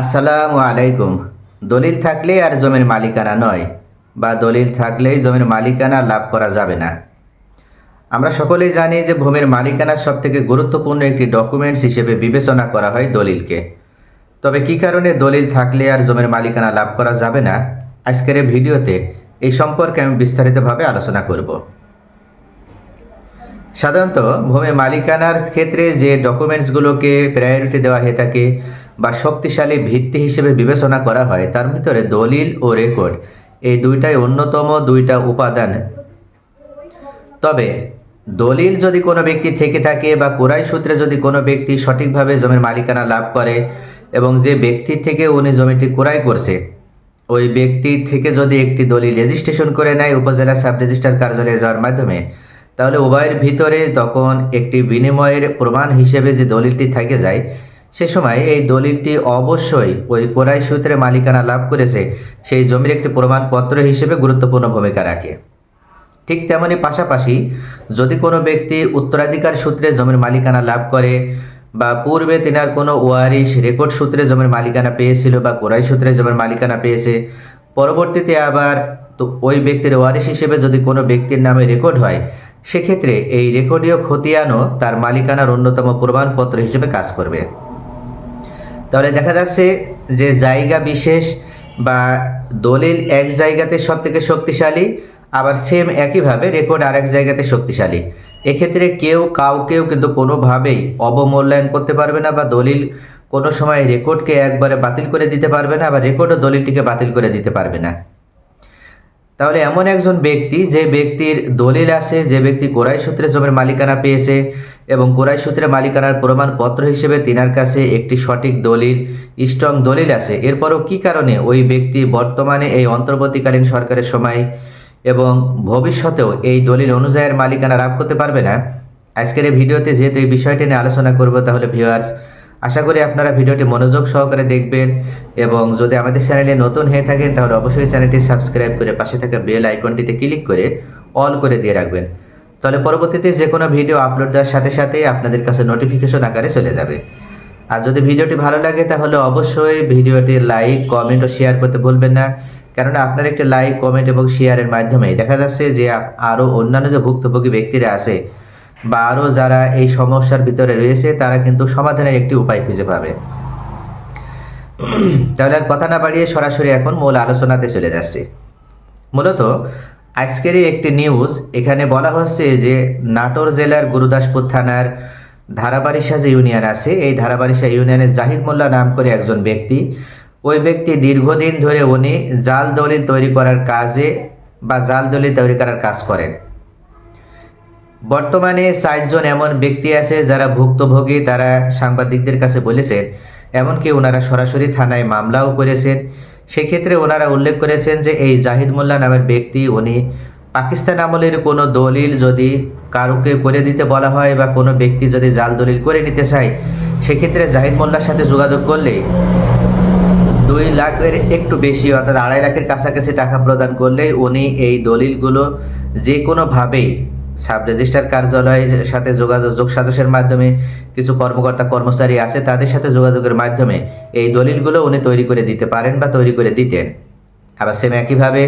আসসালামু আলাইকুম। দলিল থাকলে আর জমির মালিকানা নয়, বা দলিল থাকলেই জমির মালিকানা লাভ করা যাবে না। আমরা সকলেই জানি যে ভূমির মালিকানার সবথেকে গুরুত্বপূর্ণ একটি ডকুমেন্টস হিসেবে বিবেচনা করা হয় দলিলকে। তবে কী কারণে দলিল থাকলে আর জমির মালিকানা লাভ করা যাবে না? আজকের এই ভিডিওতে এই সম্পর্কে আমি বিস্তারিতভাবে আলোচনা করব। সাধারণত ভূমি মালিকানার ক্ষেত্রে যে ডকুমেন্টসগুলোকে প্রায়োরিটি দেওয়া হয়ে থাকে বা শক্তিশালী ভিত্তি হিসেবে বিবেচনা করা হয়, তার ভিতরে দলিল ও রেকর্ড। এই দুইটাই অন্যতম দুইটা উপাদান। তবে, দলিল যদি কোনো ব্যক্তি থেকে থাকে বা কোরাই সূত্রে যদি কোনো ব্যক্তি সঠিকভাবে জমির মালিকানা লাভ করে এবং যে ব্যক্তির থেকে উনি জমিটি ক্রয় করছে, ওই ব্যক্তি থেকে যদি একটি দলিল রেজিস্ট্রেশন করে নেয় উপজেলা সাব রেজিস্ট্রার কার্যালয়ে যাওয়ার মাধ্যমে, তাহলে উভয়ের ভিতরে তখন একটি বিনিময়ের প্রমাণ হিসেবে যে দলিলটি থেকে যায় সে সময় এই দলিলটি অবশ্যই ওই কোরাই সূত্রে মালিকানা লাভ করেছে। সেই জমির একটি প্রমাণপত্র হিসেবে গুরুত্বপূর্ণ ভূমিকা রাখে। ঠিক তেমনই পাশাপাশি যদি কোনো ব্যক্তি উত্তরাধিকার সূত্রে জমির মালিকানা লাভ করে বা পূর্বে তিনার কোনো ওয়ারিশ রেকর্ড সূত্রে জমির মালিকানা পেয়েছিল বা কোরাই সূত্রে জমির মালিকানা পেয়েছে, পরবর্তীতে আবার তো ওই ব্যক্তির ওয়ারিশ হিসেবে যদি কোনো ব্যক্তির নামে রেকর্ড হয়, সেক্ষেত্রে এই রেকর্ডীয় খতিয়ানও তার মালিকানার অন্যতম প্রমাণপত্র হিসেবে কাজ করবে। তাহলে দেখা যাচ্ছে যে জায়গা বিশেষ বা দলিল এক জায়গাতে সব থেকে শক্তিশালী, আবার সেম একইভাবে রেকর্ড আরেক জায়গাতে শক্তিশালী। এক্ষেত্রে কেউ কাউকেও কিন্তু কোনোভাবেই অবমূল্যায়ন করতে পারবে না বা দলিল কোনো সময় রেকর্ডকে একবারে বাতিল করে দিতে পারবে না বা রেকর্ডও দলিলটিকে বাতিল করে দিতে পারবে না। তাহলে এমন একজন ব্যক্তি, যে ব্যক্তির দলিল আছে, যে ব্যক্তি কোরাই সূত্রে জমির মালিকানা পেয়েছে এবং কোরাই সূত্রে মালিকানার প্রমাণপত্র হিসেবে তিনার কাছে একটি সঠিক দলিল, স্ট্রং দলিল আছে। এরপরও কি কারণে ওই ব্যক্তি বর্তমানে এই অন্তর্বর্তীকালীন সরকারের সময় এবং ভবিষ্যতেও এই দলিল অনুযায়ীর মালিকানা লাভ করতে পারবে না? আজকের এই ভিডিওতে যেহেতু এই বিষয়টি নিয়ে আলোচনা করব, তাহলে ভিউয়ার্স আশা করি আপনারা ভিডিওটি মনোযোগ সহকারে দেখবেন এবং যদি আমাদের চ্যানেলে নতুন হয়ে থাকেন, তাহলে অবশ্যই চ্যানেলটি সাবস্ক্রাইব করে পাশে থাকা বেল আইকনটিতে ক্লিক করে অল করে দিয়ে রাখবেন। তাহলে পরবর্তীতে যে কোনো ভিডিও আপলোড দেওয়ার সাথে সাথেই আপনাদের কাছে নোটিফিকেশন আকারে চলে যাবে। আর যদি ভিডিওটি ভালো লাগে, তাহলে অবশ্যই ভিডিওটি লাইক কমেন্ট ও শেয়ার করতে ভুলবেন না। কেননা আপনার একটি লাইক কমেন্ট এবং শেয়ারের মাধ্যমে দেখা যাচ্ছে যে আরও অন্যান্য যে ভুক্তভোগী ব্যক্তিরা আছে বা আরও যারা এই সমস্যার ভিতরে রয়েছে, তারা কিন্তু সমাধানের একটি উপায় খুঁজে পাবে। তাহলে আর কথা না বাড়িয়ে সরাসরি এখন মূল আলোচনাতে চলে যাচ্ছি। মূলত আজকেরই একটি নিউজ, এখানে বলা হচ্ছে যে নাটোর জেলার গুরুদাসপুর থানার ধারাবারিশা যে ইউনিয়ন আছে। এই ধারাবারিশা ইউনিয়নের জাহিদ মোল্লা নাম করে একজন ব্যক্তি। ওই ব্যক্তি দীর্ঘদিন ধরে উনি জাল দলিল তৈরি করার কাজে বা জাল দলিল তৈরি করার কাজ করেন। বর্তমানে চারজন এমন ব্যক্তি আছে যারা ভুক্তভোগী, তারা সাংবাদিকদের কাছে বলেছেন, এমনকি ওনারা সরাসরি থানায় মামলাও করেছেন। সেক্ষেত্রে ওনারা উল্লেখ করেছেন যে এই জাহিদ মোল্লা নামের ব্যক্তি, উনি পাকিস্তান আমলের কোনো দলিল যদি কারোকে করে দিতে বলা হয় বা কোনো ব্যক্তি যদি জাল দলিল করে নিতে চায়, সেক্ষেত্রে জাহিদ মোল্লার সাথে যোগাযোগ করলে দুই লাখের একটু বেশি, অর্থাৎ আড়াই লাখের কাছাকাছি টাকা প্রদান করলে উনি এই দলিলগুলো যে কোনোভাবেই সাব রেজিস্ট্রার কার্যালয়ের সাথে যোগাযোগ, যোগ সাজসের মাধ্যমে কিছু কর্মকর্তা, কর্মচারী আছে, তাদের সাথে যোগাযোগের মাধ্যমে এই দলিলগুলো উনি তৈরি করে দিতে পারেন বা তৈরি করে দিতেন। আবার সেম একইভাবে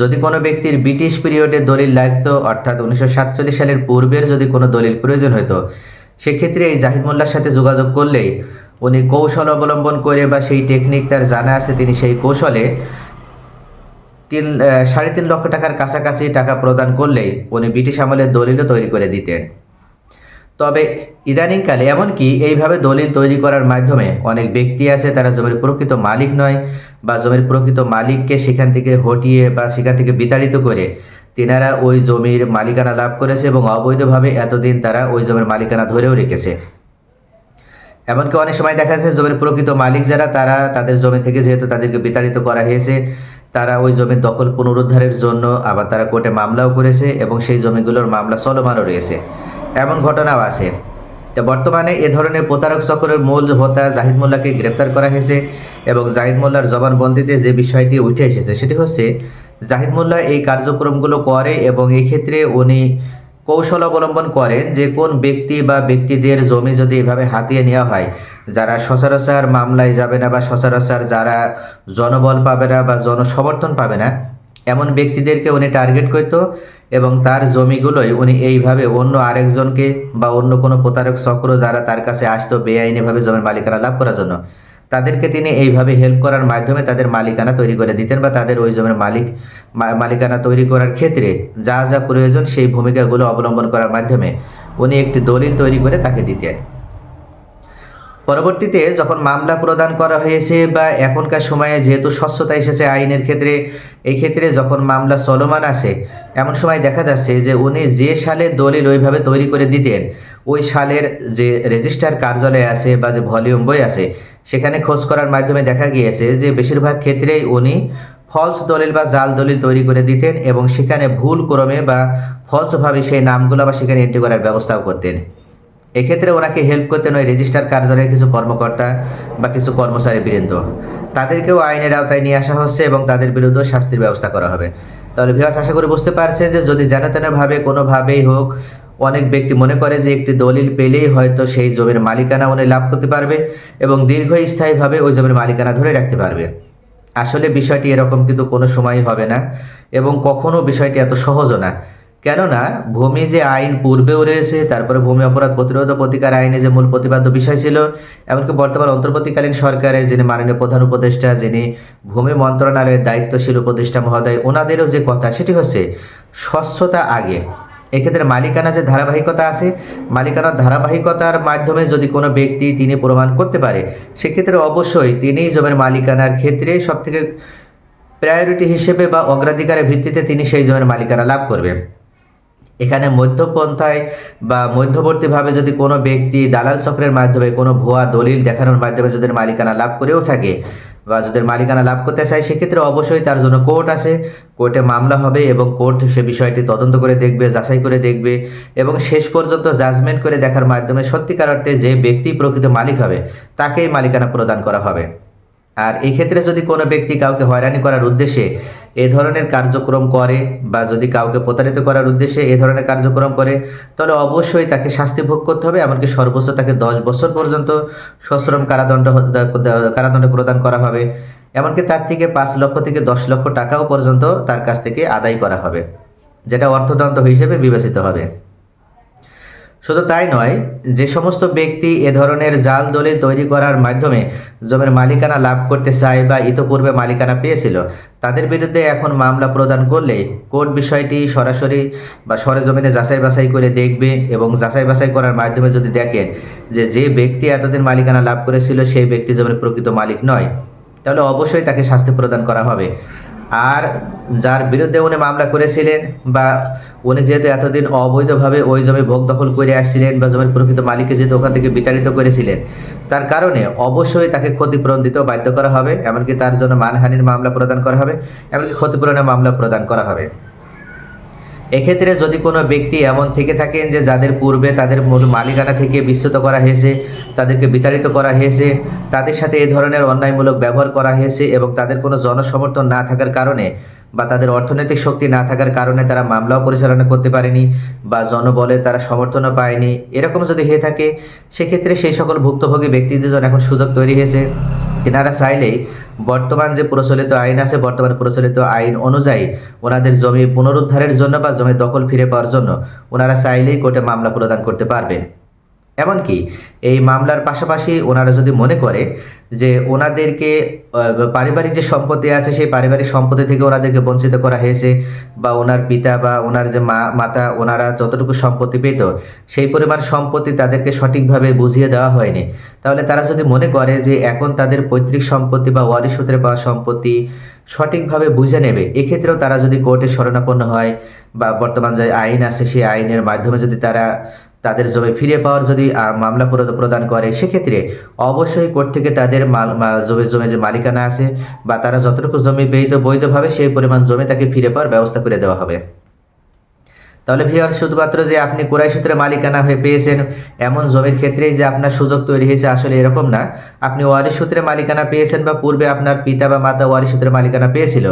যদি কোনো ব্যক্তির ব্রিটিশ পিরিয়ডে দলিল লাগতো, অর্থাৎ উনিশশো সাতচল্লিশ সালের পূর্বের যদি কোনো দলিল প্রয়োজন হতো, সেক্ষেত্রে এই জাহিদ মোল্লার সাথে যোগাযোগ করলেই উনি কৌশল অবলম্বন করে বা সেই টেকনিক তার জানা আছে, তিনি সেই কৌশলে তিন সাড়ে তিন লক্ষ টাকার কাছাকাছি টাকা প্রদান করলেই উনি ব্রিটিশ আমলের দলিলও তৈরি করে দিতেন। তবে ইদানিংকালে এমনকি এইভাবে দলিল তৈরি করার মাধ্যমে অনেক ব্যক্তি আছে, তারা জমির প্রকৃত মালিক নয় বা জমির প্রকৃত মালিককে সেখান থেকে হটিয়ে বা সেখান থেকে বিতাড়িত করে তেনারা ওই জমির মালিকানা লাভ করেছে এবং অবৈধভাবে এতদিন তারা ওই জমির মালিকানা ধরেও রেখেছে। এমনকি অনেক সময় দেখা যাচ্ছে, জমির প্রকৃত মালিক যারা, তারা তাদের জমি থেকে যেহেতু তাদেরকে বিতাড়িত করা হয়েছে তারা ওই জমির দখল পুনরুদ্ধারের জন্য আবার তারা কোর্টে মামলাও করেছে এবং সেই জমিগুলোর মামলা চলমানও রয়েছে। এমন ঘটনাও আছে। তো বর্তমানে এ ধরনের প্রতারক চক্রের মূল হোতা জাহিদ মোল্লাকে গ্রেপ্তার করা হয়েছে এবং জাহিদ মোল্লার জবানবন্দিতে যে বিষয়টি উঠে এসেছে সেটি হচ্ছে, জাহিদ মোল্লা এই কার্যক্রমগুলো করে এবং এই ক্ষেত্রে উনি কৌশল অবলম্বন করেন যে কোন ব্যক্তি বা ব্যক্তিদের জমি যদি এভাবে হাতিয়ে নেওয়া হয়, যারা সচরাচর মামলায় যাবে না বা সচরাচর যারা জনবল পাবে না বা জনসমর্থন পাবে না, এমন ব্যক্তিদেরকে উনি টার্গেট করতো এবং তার জমিগুলোই উনি এইভাবে অন্য আরেকজনকে বা অন্য কোনো প্রতারক চক্র যারা তার কাছে আসতো, বেআইনিভাবে জমির মালিকানা লাভ করার জন্য। তাদেরকে তিনি এইভাবে হেল্প করার মাধ্যমে তাদের মালিকানা তৈরি করে দিতেন বা তাদের ওই জমির মালিক মালিকানা তৈরি করার ক্ষেত্রে যা যা প্রয়োজন সেই ভূমিকাগুলো অবলম্বন করার মাধ্যমে উনি একটি দলিল তৈরি করে তাকে দিতেন। পরবর্তীতে যখন মামলা প্রদান করা হয়েছে বা এখনকার সময়ে যেহেতু স্বচ্ছতা এসেছে আইনের ক্ষেত্রে এই ক্ষেত্রে যখন মামলা চলমান আছে, এমন সময় দেখা যাচ্ছে যে উনি যে সালে দলিল ওইভাবে তৈরি করে দিতেন, ওই সালের যে রেজিস্টার কার্যালয় আছে বা যে ভলিউম বই আছে, সেখানে খোঁজ করার মাধ্যমে দেখা গিয়েছে যে বেশিরভাগ ক্ষেত্রেই উনি ফলস দলিল বা জাল দলিল তৈরি করে দিতেন এবং সেখানে ভুল ক্রমে বা ফলসভাবে সেই নামগুলো বা সেখানে এন্ট্রি করার ব্যবস্থাও করতেন। এক্ষেত্রে ওনাকে হেল্প করতেন ওই রেজিস্টার কার্যালয়ের কিছু কর্মকর্তা বা কিছু কর্মচারী বৃন্দ। তাদেরকেও আইনের আওতায় নিয়ে আসা হচ্ছে এবং তাদের বিরুদ্ধেও শাস্তির ব্যবস্থা করা হবে। তাহলে ভিউয়ার্স আশা করি বুঝতে পারছেন যে যদি যেন তেনভাবে কোনোভাবেই হোক, অনেক ব্যক্তি মনে করে যে একটি দলিল পেলেই হয়তো সেই জমির মালিকানা উনি লাভ করতে পারবে এবং দীর্ঘস্থায়ীভাবে ওই জমির মালিকানা ধরে রাখতে পারবে। আসলে বিষয়টি এরকম কিন্তু কোনো সময়ই হবে না এবং কখনো বিষয়টি এত সহজও না। কেননা ভূমি যে আইন পূর্বেও রয়েছে, তারপরে ভূমি অপরাধ প্রতিরোধ প্রতিকার আইনে যে মূল প্রতিপাদ্য বিষয় ছিল, এমনকি বর্তমান অন্তর্বর্তীকালীন সরকারের যিনি মাননীয় প্রধান উপদেষ্টা, যিনি ভূমি মন্ত্রণালয়ের দায়িত্বশীল উপদেষ্টা মহোদয় ওনাদেরও যে কথা সেটি হচ্ছে স্বচ্ছতা আগে। এক্ষেত্রে মালিকানা যে ধারাবাহিকতা আছে, মালিকানার ধারাবাহিকতার মাধ্যমে যদি কোনো ব্যক্তি তিনি প্রমাণ করতে পারে, সেক্ষেত্রে অবশ্যই তিনিই জমির মালিকানার ক্ষেত্রে সবথেকে প্রায়োরিটি হিসেবে বা অগ্রাধিকারের ভিত্তিতে তিনি সেই জমির মালিকানা লাভ করবেন। এখানে মধ্যপন্থায় বা মধ্যবর্তীভাবে যদি কোনো ব্যক্তি দালাল চক্রের মাধ্যমে কোনো ভুয়া দলিল দেখানোর মাধ্যমে যদি মালিকানা লাভ করেও থাকে বা যদি মালিকানা লাভ করতে চায়, সেক্ষেত্রে অবশ্যই তার জন্য কোর্ট আছে। কোর্টে মামলা হবে এবং কোর্ট সে বিষয়টি তদন্ত করে দেখবে, যাচাই করে দেখবে এবং শেষ পর্যন্ত জাজমেন্ট করে দেখার মাধ্যমে সত্যিকার অর্থে যে ব্যক্তি প্রকৃত মালিক হবে, তাকেই মালিকানা প্রদান করা হবে। আর এই ক্ষেত্রে যদি কোনো ব্যক্তি কাউকে হয়রানি করার উদ্দেশ্যে এ ধরনের কার্যক্রম করে বা যদি কাউকে প্রতারিত করার উদ্দেশ্যে এ ধরনের কার্যক্রম করে, তাহলে অবশ্যই তাকে শাস্তি ভোগ করতে হবে, এমনকি সর্বোচ্চ তাকে দশ বছর পর্যন্ত সশ্রম কারাদণ্ড কারাদণ্ড প্রদান করা হবে। এমনকি তার থেকে পাঁচ লক্ষ থেকে দশ লক্ষ টাকাও পর্যন্ত তার কাছ থেকে আদায় করা হবে, যেটা অর্থদণ্ড হিসেবে বিবেচিত হবে। শুধু তাই নয়, যে সমস্ত ব্যক্তি এ ধরনের জাল দলিল তৈরি করার মাধ্যমে জমির মালিকানা লাভ করতে চায় বা ইতোপূর্বে মালিকানা পেয়েছিল, তাদের বিরুদ্ধে এখন মামলা প্রদান করলে কোর্ট বিষয়টি সরাসরি বা সরেজমিনে যাচাই বাছাই করে দেখবে এবং যাচাই বাছাই করার মাধ্যমে যদি দেখেন যে যে ব্যক্তি এতদিন মালিকানা লাভ করেছিল, সেই ব্যক্তি জমির প্রকৃত মালিক নয়, তাহলে অবশ্যই তাকে শাস্তি প্রদান করা হবে। আর যার বিরুদ্ধে উনি মামলা করেছিলেন বা উনি যেহেতু এতদিন অবৈধভাবে ওই জমি ভোগ দখল করে আসছিলেন বা জমির প্রকৃত মালিককে যেহেতু ওখান থেকে বিতাড়িত করেছিলেন, তার কারণে অবশ্যই তাকে ক্ষতিপূরণ দিতেও বাধ্য করা হবে, এমনকি তার জন্য মানহানির মামলা প্রদান করা হবে, এমনকি ক্ষতিপূরণের মামলা প্রদান করা হবে। এক্ষেত্রে যদি কোনো ব্যক্তি এমন থেকে থাকেন যে যাদের পূর্বে তাদের মূল মালিকানা থেকে বিচ্যুত করা হয়েছে, তাদেরকে বিতাড়িত করা হয়েছে, তাদের সাথে এই ধরনের অন্যায়মূলক ব্যবহার করা হয়েছে এবং তাদের কোনো জনসমর্থন না থাকার কারণে বা তাদের অর্থনৈতিক শক্তি না থাকার কারণে তারা মামলাও পরিচালনা করতে পারেনি বা জনবলে তারা সমর্থনও পায়নি। এরকম যদি হয়ে থাকে, সেক্ষেত্রে সেই সকল ভুক্তভোগী ব্যক্তিদের জন্য এখন সুযোগ তৈরি হয়েছে। তেনারা চাইলেই বর্তমান যে প্রচলিত আইন আছে, বর্তমান প্রচলিত আইন অনুযায়ী ওনাদের জমি পুনরুদ্ধারের জন্য বা জমি দখল ফিরে পাওয়ার জন্য ওনারা চাইলেই কোর্টে মামলা প্রদান করতে পারবেন। এমনকি এই মামলার পাশাপাশি ওনারা যদি মনে করে যে ওনাদেরকে পারিবারিক যে সম্পত্তি আছে, সেই পারিবারিক সম্পত্তি থেকে ওনাদেরকে বঞ্চিত করা হয়েছে বা ওনার পিতা বা ওনার যে মা, মাতা, ওনারা যতটুকু সম্পত্তি পেত, সেই পরিমাণ সম্পত্তি তাদেরকে সঠিকভাবে বুঝিয়ে দেওয়া হয়নি। তাহলে তারা যদি মনে করে যে এখন তাদের পৈতৃক সম্পত্তি বা ওয়ারি সূত্রে পাওয়া সম্পত্তি সঠিকভাবে বুঝে নেবে, এক্ষেত্রেও তারা যদি কোর্টে শরণাপন্ন হয় বা বর্তমান যে আইন আছে, সেই আইনের মাধ্যমে যদি তারা তাদের জমি ফিরে পাওয়ার যদি মামলা প্রদান করে, সেক্ষেত্রে অবশ্যই কোর্ট থেকে তাদের জমি জমি যে মালিকানা আছে বা তারা যতটুকু জমি বৈধ বৈধভাবে, সেই পরিমাণ জমি তাকে ফিরে পাওয়ার ব্যবস্থা করে দেওয়া হবে। তাহলে ভিওর শুধুমাত্র যে আপনি কোরাই সূত্রে মালিকানা হয়ে পেয়েছেন, এমন জমির ক্ষেত্রেই যে আপনার সুযোগ তৈরি হয়েছে আসলে এরকম না। আপনি ওয়ারিশ সূত্রে মালিকানা পেয়েছেন বা পূর্বে আপনার পিতা বা মাতা ওয়ারিশ সূত্রে মালিকানা পেয়েছিল,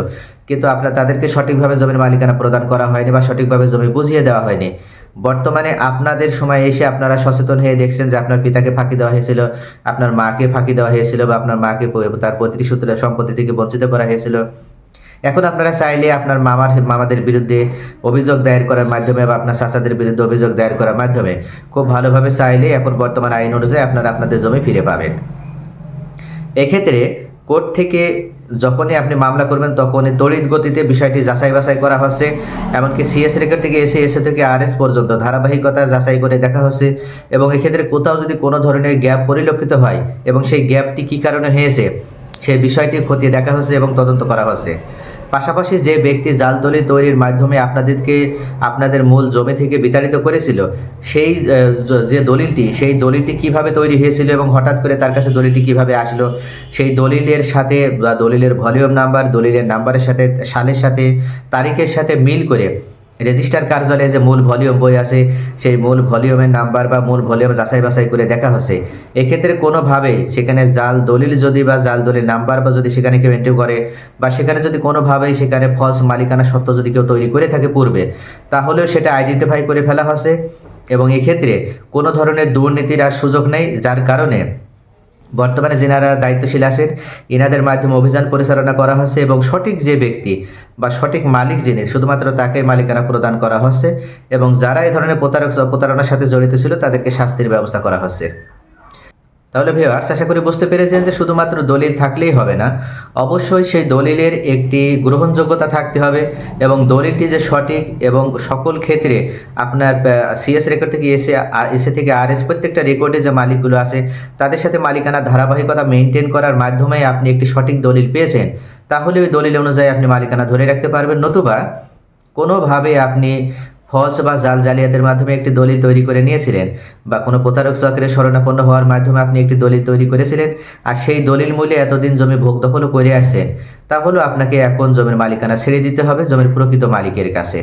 কিন্তু আপনার তাদেরকে সঠিকভাবে জমির মালিকানা প্রদান করা হয়নি বা সঠিকভাবে জমি বুঝিয়ে দেওয়া হয়নি। বর্তমানে আপনাদের সময় এসে আপনারা সচেতন হয়ে দেখছেন যে আপনার পিতাকে ফাঁকি দেওয়া হয়েছিল, আপনার মাকে ফাঁকি দেওয়া হয়েছিল বা আপনার মাকে তার পৈতৃক সূত্রে সম্পত্তি থেকে বঞ্চিত করা হয়েছিল। এখন আপনারা চাইলে আপনার মামার, মামাদের বিরুদ্ধে অভিযোগ দায়ের করার মাধ্যমে বা আপনার চাচাদের বিরুদ্ধে অভিযোগ দায়ের করার মাধ্যমে খুব ভালোভাবে চাইলে এখন বর্তমান আইন অনুযায়ী আপনারা আপনাদের জমি ফিরে পাবেন। এক্ষেত্রে কোর্ট থেকে যখনই আপনি মামলা করবেন তখনই তড়িৎ গতিতে বিষয়টি যাচাই বাছাই করা হচ্ছে, এমনকি সিএস রেকর্ড থেকে এসে এসে থেকে আর এস পর্যন্ত ধারাবাহিকতা যাচাই করে দেখা হচ্ছে এবং এক্ষেত্রে কোথাও যদি কোনো ধরনের গ্যাপ পরিলক্ষিত হয় এবং সেই গ্যাপটি কী কারণে হয়েছে, সেই বিষয়টি খতিয়ে দেখা হচ্ছে এবং তদন্ত করা হচ্ছে। পাশাপাশি যে ব্যক্তি জাল দলিল তৈরির মাধ্যমে আপনাদেরকে আপনাদের মূল জমি থেকে বিতাড়িত করেছিল, সেই যে দলিলটি, সেই দলিলটি কীভাবে তৈরি হয়েছিল এবং হঠাৎ করে তার কাছে দলিলটি কীভাবে আসলো, সেই দলিলের সাথে বা দলিলের ভলিউম নাম্বার, দলিলের নাম্বারের সাথে, সালের সাথে, তারিখের সাথে মিল করে রেজিস্টার কার্যালয়ে যে মূল ভলিউম বই আছে, সেই মূল ভলিউমের নাম্বার বা মূল ভলিউম যাচাই বাছাই করে দেখা হচ্ছে। এক্ষেত্রে কোনোভাবেই সেখানে জাল দলিল যদি বা জাল দলিল নাম্বার বা যদি সেখানে কেউ এন্ট্রি করে বা সেখানে যদি কোনোভাবেই সেখানে ফলস মালিকানা সত্ত্ব যদি কেউ তৈরি করে থাকে পূর্বে, তাহলেও সেটা আইডেন্টিফাই করে ফেলা হচ্ছে। এবং এক্ষেত্রে কোনো ধরনের দুর্নীতির আর সুযোগ নেই, যার কারণে বর্তমানে যেনারা দায়িত্বশীল আছেন, এনাদের মাধ্যমে অভিযান পরিচালনা করা হচ্ছে এবং সঠিক যে ব্যক্তি বা সঠিক মালিক যিনি, শুধুমাত্র তাকে মালিকানা প্রদান করা হচ্ছে এবং যারা এই ধরনের প্রতারক প্রতারণার সাথে জড়িত ছিল তাদেরকে শাস্তির ব্যবস্থা করা হচ্ছে। তাহলে ভিউয়ার্স আশা করি বুঝতে পেরেছেন যে শুধুমাত্র দলিল থাকলেই হবে না। অবশ্যই সেই দলিলের একটি গ্রহণযোগ্যতা থাকতে হবে এবং দলিলটি যে সঠিক এবং সকল ক্ষেত্রে আপনার সিএস রেকর্ড থেকে এসে এসে থেকে আর এস প্রত্যেকটা রেকর্ডে যে মালিকগুলো আছে, তাদের সাথে মালিকানার ধারাবাহিকতা মেনটেন করার মাধ্যমে আপনি একটি সঠিক দলিল পেয়েছেন। তাহলে ওই দলিল অনুযায়ী আপনি মালিকানা ধরে রাখতে পারবেন। নতুবা কোনোভাবে আপনি ফলস বা জাল জালিয়াতের মাধ্যমে একটি দলিল তৈরি করে নিয়েছিলেন বা কোনো প্রতারক চক্রের শরণাপন্ন হওয়ার মাধ্যমে আপনি একটি দলিল তৈরি করেছিলেন আর সেই দলিল মূল্যে এতদিন জমি ভোগ দখলও করে আসছেন তাহলেও আপনাকে এখন জমির মালিকানা ছেড়ে দিতে হবে, জমির প্রকৃত মালিকের কাছে।